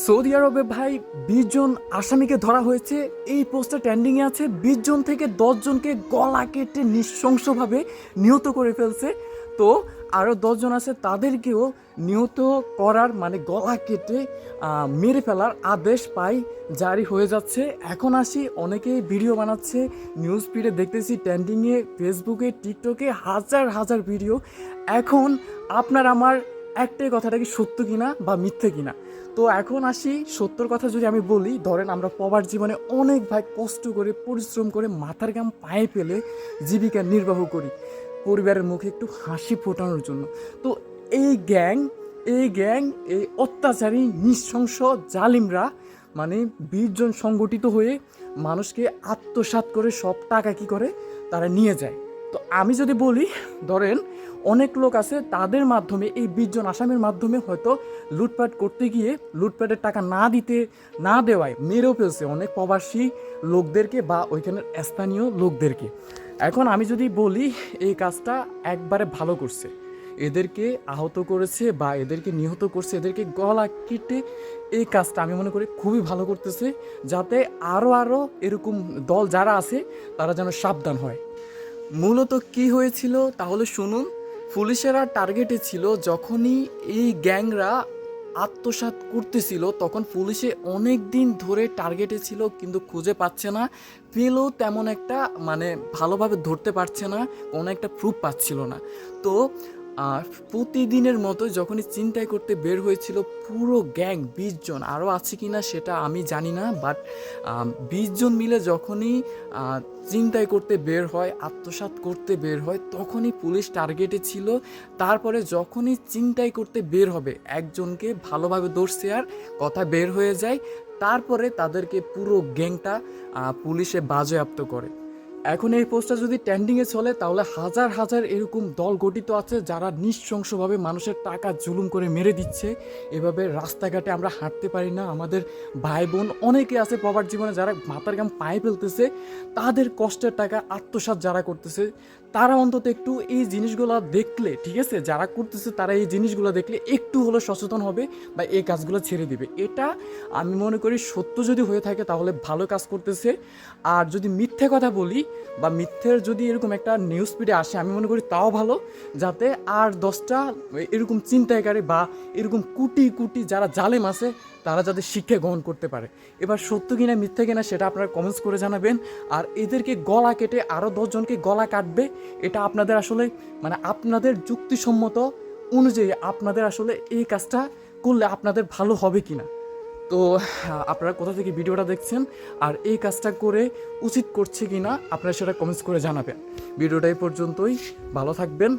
Saudi আরবে ভাই বিশ জন আসামিকে ধরা হয়েছে। এই পোস্টটা ট্রেন্ডিংয়ে আছে। বিশ জন থেকে জনকে গলা কেটে নৃশংসভাবে নিহত করে ফেলছে। তো আরও দশজন আছে, তাদেরকেও নিহত করার মানে গলা কেটে মেরে ফেলার আদেশ পাই, জারি হয়ে যাচ্ছে। এখন আসি, অনেকেই ভিডিও বানাচ্ছে নিউজ ফিডে দেখতেছি ট্যান্ডিংয়ে ফেসবুকে টিকটকে হাজার হাজার ভিডিও। এখন আপনার আমার একটাই কথাটা কি সত্য কিনা বা মিথ্যে কিনা? তো এখন আসি সত্যর কথা যদি আমি বলি, ধরেন আমরা পবার জীবনে অনেক ভাই কষ্ট করে, পরিশ্রম করে মাথার গাম পায়ে ফেলে জীবিকা নির্বাহ করি। পরিবারের মুখে একটু হাসি ফোটানোর জন্য। তো এই গ্যাং এই গ্যাং, এই অত্যাচারী, নৃশংস জালিমরা মানে বিশ জন সংগঠিত হয়ে মানুষকে আত্মসাৎ করে সব টাকা কি করে? তারা নিয়ে যায়। তো আমি যদি বলি, ধরেন অনেক লোক আছে, তাদের মাধ্যমে, এই বিশ জন আসামের মাধ্যমে হয়তো লুটপাট করতে গিয়ে, লুটপাটের টাকা না দিতে, না দেওয়ায় মেরেও ফেলছে অনেক প্রবাসী লোকদেরকে বা ওইখানের স্থানীয় লোকদেরকে। এখন আমি যদি বলি, এই কাজটা একবারে ভালো করছে। এদেরকে আহত করেছে বা এদেরকে নিহত করছে, এদেরকে গলা কেটে এই কাজটা আমি মনে করি খুবই ভালো করতেছে, যাতে আরও আরও এরকম দল যারা আছে, তারা যেন সাবধান হয়। মূলত কি হয়েছিল তাহলে শুনুন। পুলিশেরা টার্গেটে ছিল যখনই এই গ্যাংরা আত্মসাত করতেছিল, তখন পুলিশে অনেক দিন ধরে টার্গেটে ছিল কিন্তু খুঁজে পাচ্ছে না। পেলেও তেমন একটা মানে ভালোভাবে ধরতে পারছে না, কোনো একটা প্রুফ পাচ্ছিল না। তো আহ, প্রতিদিনের মতো যখনই চিন্তায় করতে বের হয়েছিল পুরো গ্যাং বিশ জন। আরও আছে কি না সেটা আমি জানি না বাট বিশ জন মিলে যখনই আহ, চিন্তায় করতে বের হয় আত্মসাৎ করতে বের হয় তখনই পুলিশ টার্গেটে ছিল। তারপরে যখনই চিন্তায় করতে বের হবে একজনকে ভালোভাবে ধরছে আর কথা বের হয়ে যায়। তারপরে তাদেরকে পুরো গ্যাংটা পুলিশে বাজেয়াপ্ত করে। এখন এই পোস্টটা যদি ট্রেন্ডিংয়ে চলে, তাহলে হাজার হাজার এরকম দল গঠিত আছে যারা নিঃশংসভাবে মানুষের টাকা জুলুম করে মেরে দিচ্ছে। এভাবে রাস্তাঘাটে আমরা হাঁটতে পারি না। আমাদের ভাই বোন অনেকে আছে প্রবার জীবনে যারা মাথার গাম পায়ে ফেলতেছে, তাদের কষ্টের টাকা আত্মসাত যারা করতেছে তারা অন্তত একটু এই জিনিসগুলো দেখলে, ঠিক আছে? যারা করতেছে তারা এই জিনিসগুলো দেখলে একটু হলো সচেতন হবে বা এই কাজগুলো ছেড়ে দিবে। এটা আমি মনে করি সত্য যদি হয়ে থাকে তাহলে ভালো কাজ করতেছে। আর যদি মিথ্যে কথা বলি বা মিথ্যের যদি এরকম একটা নিউজ ফিডে আসে, আমি মনে করি তাও ভালো। যাতে আর দশটা এরকম চিন্তাকারী বা এরকম কুটি কুটি যারা জালেম আছে, তারা যাতে শিক্ষা গ্রহণ করতে পারে। এবার সত্য কিনা, মিথ্যে কিনা, সেটা আপনারা কমেন্টস করে জানাবেন। আর এদেরকে গলা কেটে আরও দশজনকে গলা কাটবে। এটা আপনাদের আসলে মানে আপনাদের যুক্তিসম্মত অনুযায়ী আপনাদের আসলে এই কাজটা করলে আপনাদের ভালো হবে কি না তো, আপনারা কোথা থেকে ভিডিওটা দেখছেন আর এই কাজটা করে উচিত করছে কি না আপনারা সেটা কমেন্টস করে জানাবেন। ভিডিওটা এই পর্যন্তই। ভালো থাকবেন।